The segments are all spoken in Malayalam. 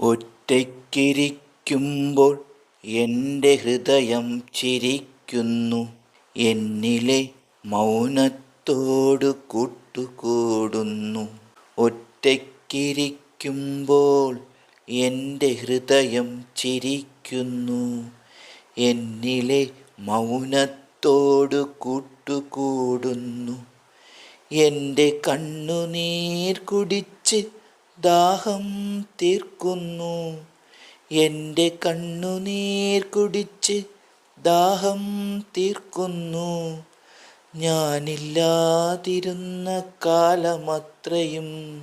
ഒറ്റയ്ക്കിരിക്കുമ്പോൾ എന്റെ ഹൃദയം ചിരിക്കുന്നു. എന്നിലെ മൗനത്തോടു കൂട്ടുകൂടുന്നു. ഒറ്റയ്ക്കിരിക്കുമ്പോൾ എന്റെ ഹൃദയം ചിരിക്കുന്നു. എന്നിലെ മൗനത്തോടു കൂട്ടുകൂടുന്നു. എന്റെ കണ്ണുനീർ കുടിച്ച് ദാഹം തീർക്കുന്നു. എന്റെ കണ്ണുനീർ കുടിച്ച് ദാഹം തീർക്കുന്നു. ഞാനില്ലാതിരുന്ന കാലമത്രയും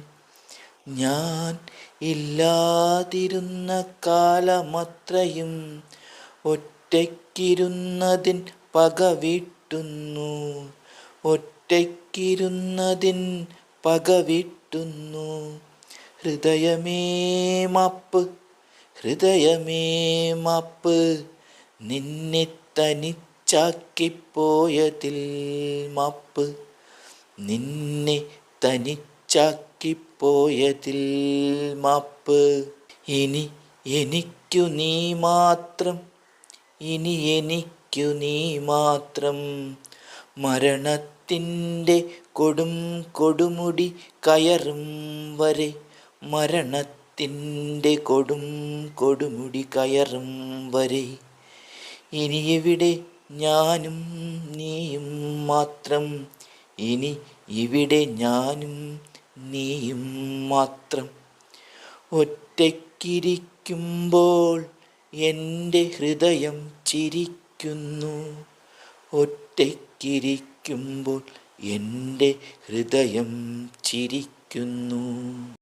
ഞാൻ ഇല്ലാതിരുന്ന കാലമത്രയും ഒറ്റയ്ക്കിരുന്നതിൻ പക വീട്ടുന്നു. ഒറ്റയ്ക്കിരുന്നതിൻ പക വീട്ടുന്നു. ഹൃദയമേ മാപ്പ് ഹൃദയമേ മാപ്പ് നിന്നെ തനിച്ചാക്കിപ്പോയതിൽ മാപ്പ് നിന്നെ തനിച്ചാക്കിപ്പോയതിൽ മാപ്പ്. ഇനി എനിക്കു നീ മാത്രം ഇനി എനിക്കു നീ മാത്രം മരണത്തിന്റെ കൊടും കൊടുമുടി കയറും വരെ മരണത്തിന്റെ കൊടും കൊടുമുടി കയറും വരെ. ഇനിയെവിടെ ഞാനും നീയും മാത്രം? ഇനി ഇവിടെ ഞാനും നീയും മാത്രം. ഒറ്റയ്ക്കിരിക്കുമ്പോൾ എന്റെ ഹൃദയം ചിരിക്കുന്നു. ഒറ്റയ്ക്കിരിക്കുമ്പോൾ എന്റെ ഹൃദയം ചിരിക്കുന്നു.